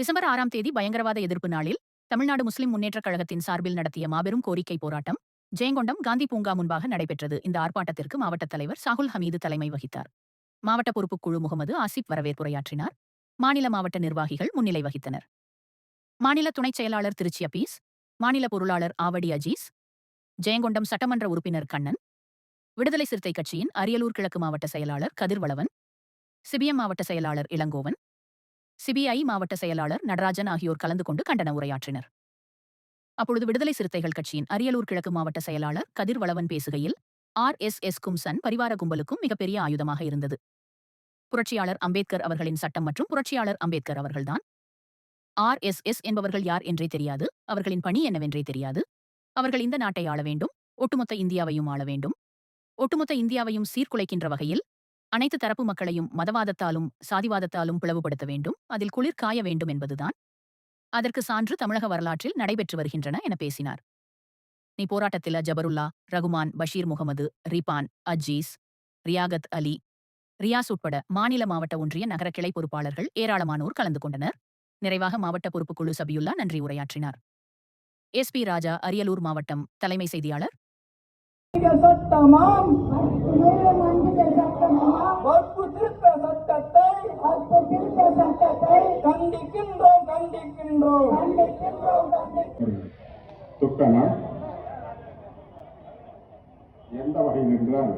December ஆறாம் தேதி பயங்கரவாத எதிர்ப்பு நாளில் தமிழ்நாடு முஸ்லிம் முன்னேற்றக் கழகத்தின் சார்பில் நடத்திய மாபெரும் கோரிக்கை போராட்டம் ஜெயங்கொண்டம் காந்தி பூங்கா முன்பாக நடைபெற்றது. இந்த ஆர்ப்பாட்டத்திற்கு மாவட்ட தலைவர் சாகுல் ஹமீது தலைமை வகித்தார். மாவட்ட பொறுப்புக்குழு முகமது ஆசிப் வரவேற்புரையாற்றினார். மாநில மாவட்ட நிர்வாகிகள் முன்னிலை வகித்தனர். மாநில துணைச் செயலாளர் திருச்சி அப்பீஸ் மாநில பொருளாளர் ஆவடி அஜீஸ் ஜெயங்கொண்டம் சட்டமன்ற உறுப்பினர் கண்ணன் விடுதலை சிறுத்தை கட்சியின் அரியலூர் கிழக்கு மாவட்ட செயலாளர் கதிர்வளவன் சிபிஎம் மாவட்ட செயலாளர் இளங்கோவன் சிபிஐ மாவட்ட செயலாளர் நடராஜன் ஆகியோர் கலந்து கொண்டு கண்டன உரையாற்றினர். அப்பொழுது விடுதலை சிறுத்தைகள் கட்சியின் அரியலூர் கிழக்கு மாவட்ட செயலாளர் கதிர்வளவன் பேசுகையில் ஆர். எஸ். எஸ். கும்சன் பரிவார கும்பலுக்கும் மிகப்பெரிய ஆயுதமாக இருந்தது. புரட்சியாளர் அம்பேத்கர் அவர்களின் சட்டம் மற்றும் புரட்சியாளர் அம்பேத்கர் அவர்கள்தான். ஆர். எஸ். எஸ். என்பவர்கள் யார் என்றே தெரியாது அவர்களின் பணி என்னவென்றே தெரியாது. அவர்கள் இந்த நாட்டை ஆள வேண்டும் ஒட்டுமொத்த இந்தியாவையும் ஆள வேண்டும். ஒட்டுமொத்த இந்தியாவையும் சீர்குலைக்கின்ற வகையில் அனைத்து தரப்பு மக்களையும் மதவாதத்தாலும் சாதிவாதத்தாலும் பிளவுபடுத்த வேண்டும். அதில் குளிர் காய வேண்டும் என்பதுதான். அதற்கு சான்று தமிழக வரலாற்றில் நடைபெற்று வருகின்றன என பேசினார். நீ போராட்டத்தில் ஜபருல்லா ரகுமான் பஷீர் முகமது ரிபான் அஜீஸ் ரியாகத் அலி ரியாஸ் உட்பட மாநில மாவட்ட ஒன்றிய நகர கிளை பொறுப்பாளர்கள் ஏராளமானோர் கலந்து கொண்டனர். நிறைவாக மாவட்ட பொறுப்புக்குழு சபியுல்லா நன்றி உரையாற்றினார். எஸ் பி ராஜா அரியலூர் மாவட்டம் தலைமை செய்தியாளர் சட்டமாம். மேலும் சட்டமா திருத்த சட்டத்தை அப்ப திருத்த சட்டத்தை கண்டிக்கின்றோம் கண்டிக்கின்றோம். கண்டிக்கின்றோம் கண்டிக்கின்றோம் துக்கனா எந்த வகையில் என்றால்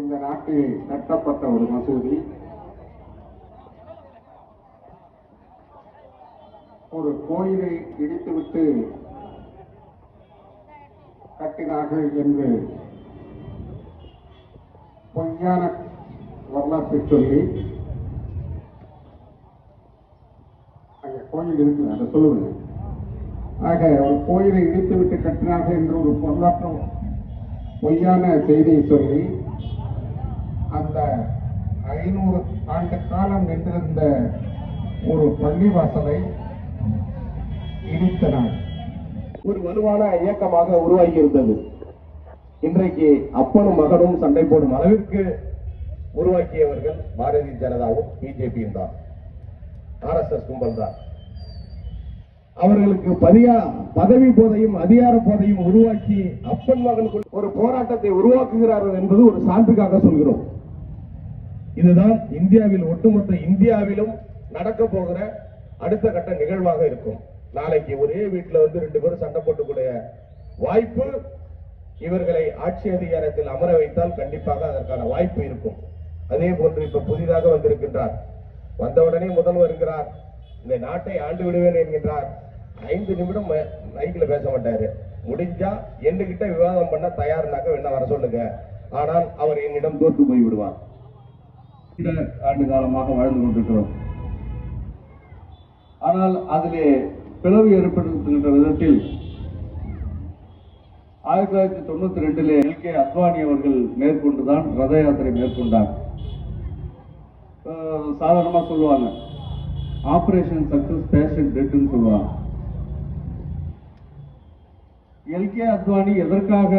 இந்த நாட்டில் கட்டப்பட்ட ஒரு மசூதி ஒரு கோயிலை இடித்துவிட்டு கட்டினார்கள் என்று பொய்யான வரலாற்றை சொல்லி அங்கே கோயில் இருக்குது அதை சொல்லுவேன். ஆக ஒரு கோயிலை இடித்துவிட்டு கட்டினார்கள் என்று ஒரு வரலாற்று பொய்யான செய்தியை சொல்லி அந்த ஐநூறு ஆண்டு காலம் நின்றிருந்த ஒரு பள்ளிவாசலை இடித்தனர். ஒரு வலுவான இயக்கமாக உருவாகி இருந்தது இன்றைக்கு அப்பனும் மகனும் சண்டை போடும் அளவிற்கு உருவாக்கியவர்கள் பாரதிய ஜனதாவும் பிஜேபியும் தான். ஆர்எஸ்எஸ் கும்பல் தான். அவர்களுக்கு பதியா பதவி போதையும் அதிகார போதையும் உருவாக்கி அப்பன் மகனுக்குள் ஒரு போராட்டத்தை உருவாக்குகிறார்கள் என்பது ஒரு சான்றுக்காக சொல்கிறோம். இதுதான் இந்தியாவில் ஒட்டுமொத்த இந்தியாவிலும் நடக்க போகிற அடுத்த கட்ட நிகழ்வாக இருக்கும். நாளைக்கு ஒரே வீட்டில் வந்து ரெண்டு பேரும் சண்டை போட்டுக்கூடிய வாய்ப்பு இவர்களை ஆட்சி அதிகாரத்தில் அமர வைத்தால் கண்டிப்பாக அதற்கான வாய்ப்பு இருக்கும். அதே போன்று இப்ப புதிதாக வந்திருக்கின்றார். வந்தவுடனே முதல்வர் இருக்கிறார். இந்த நாட்டை ஆண்டு விடுவேன் என்கின்றார். ஐந்து நிமிடம் மைக்கில் பேச மாட்டாரு. முடிஞ்சா என்கிட்ட விவாதம் பண்ண தயார்னாக்க வேணா வர சொல்லுங்க. ஆனால் அவர் என்னிடம் தோற்று போய் விடுவார். ஆண்டு காலமாக வாழ்ந்து கொண்டிருக்கிறோம். ஆனால் அதிலே பிளவு ஏற்படுத்துகின்ற விதத்தில் ஆயிரத்தி தொள்ளாயிரத்தி தொண்ணூத்தி ரெண்டிலே எல் கே அத்வானி அவர்கள் மேற்கொண்டுதான் ரத யாத்திரை மேற்கொண்டார். சாதாரணமாக சாதாரணமா சொல்லுவாங்க. ஆபரேஷன் சக்சஸ் பேஷன் டெட்னு சொல்லுவாங்க. எல் கே அத்வானி எதற்காக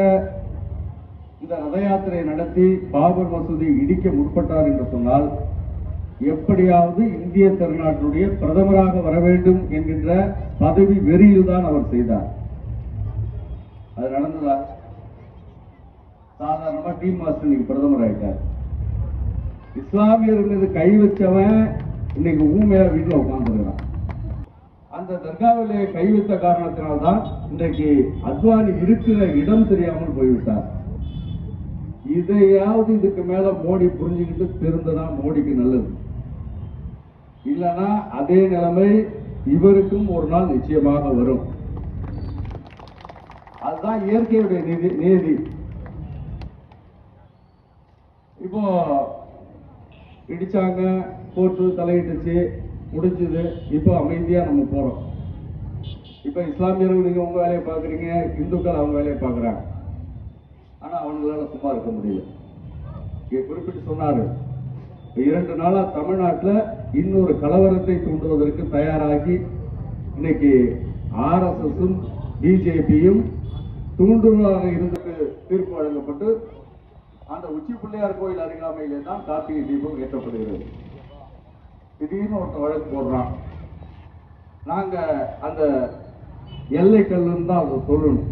இந்த ரத யாத்திரை நடத்தி பாபர் மசூதி இடிக்க முற்பட்டார் என்று சொன்னால் எப்படியாவது இந்திய திருநாட்டினுடைய பிரதமராக வர வேண்டும் என்கின்ற பதவி வெறியில் தான் அவர் செய்தார். அது நடந்ததா? சாதாரணமா டி மாஸ்டர் இன்னைக்கு பிரதமர் ஆயிட்டார். இஸ்லாமியர்கள் மீது கை வச்சவன் இன்னைக்கு ஊமையா வீட்டுல உட்கார்ந்துருக்கிறான் அந்த தர்காவிலே கை வைத்த காரணத்தினால்தான் இன்றைக்கு அத்வானி இருக்கிற இடம் தெரியாமல் போய்விட்டார். இதையாவது இதுக்கு மேல மோடி புரிஞ்சுக்கிட்டு திருந்தனா மோடிக்கு நல்லது. இல்லைன்னா அதே நிலைமை இவருக்கும் ஒரு நாள் நிச்சயமாக வரும். அதுதான் இயற்கையுடைய நீதி நீதி. இப்போ இடிச்சாங்க போட்டு தலையிட்டுச்சு முடிஞ்சது. இப்போ அமைதியா நம்ம போறோம். இப்போ இஸ்லாமியர்கள் நீங்கள் உங்க வேலையை பார்க்குறீங்க இந்துக்கள் அவங்க வேலையை பார்க்குறாங்க. ஆனா அவங்களால சும்மா இருக்க முடியல. இங்கே குறிப்பிட்டு சொன்னாரு இரண்டு நாளாக தமிழ்நாட்டில் இன்னொரு கலவரத்தை தூண்டுவதற்கு தயாராகி இன்னைக்கு ஆர்எஸ்எஸும் பிஜேபியும் தூண்டுதலாக இருந்து தீர்ப்பு வழங்கப்பட்டு அந்த உச்சி பிள்ளையார் கோயில் அருகாமையிலே தான் கார்த்திகை தீபம் ஏற்றப்படுகிறது. திடீர்னு ஒருத்தன் வழக்கு போடுறான். நாங்கள் அந்த எல்லை கல்லுன்னு தான் அதை சொல்லணும்.